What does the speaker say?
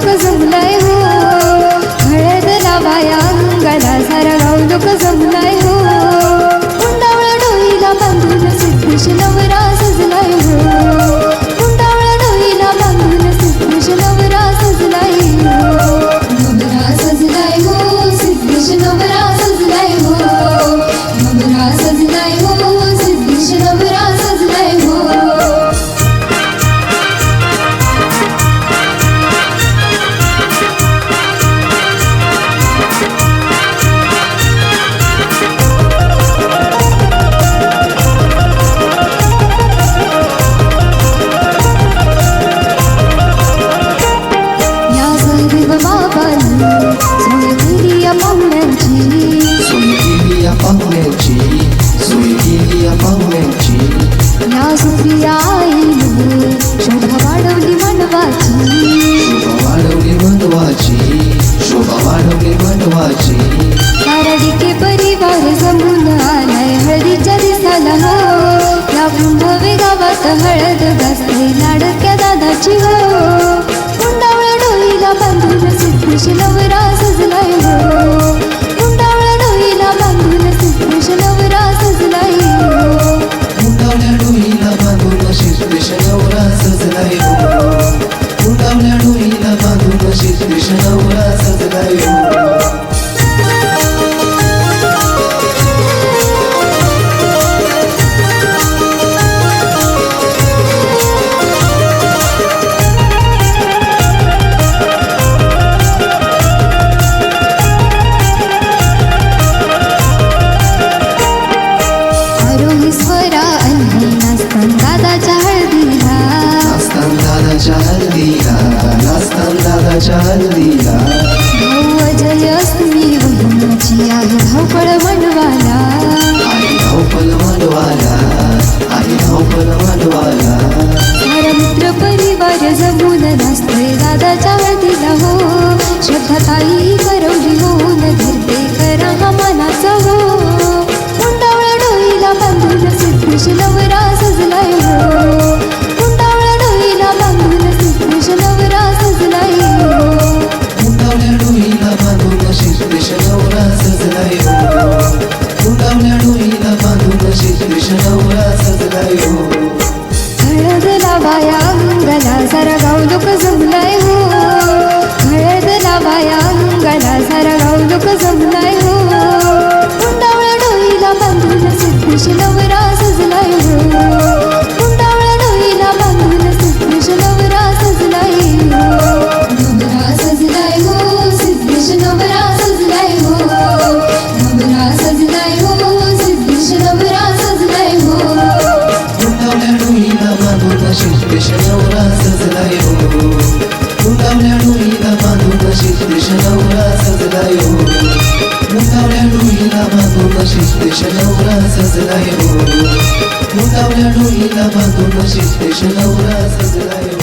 गाऊदुक जमलंय हो. हळद लावाया अंगाला सारा गाऊदुक जमलंय. पार जमून आलाय हरीच्या दिसाला हो. या कुंभवे गावात हळद घास चाल दिया नाचतान दादा चाल दिला आई आई मित्र परिवार जमून नाचतोय दादाच्या दिला हो. श्रद्धा ताई करवली लावाया अंगला सारा गाव लोक जमलाय हो. हळद लावाया अंगला सारा गाव लोक जमलाय हो. शिस्तेशन नवरा सजलाय हो. मुलावल्या डोळीला बांधून शिस्तेशन नवरा सजलाय हो.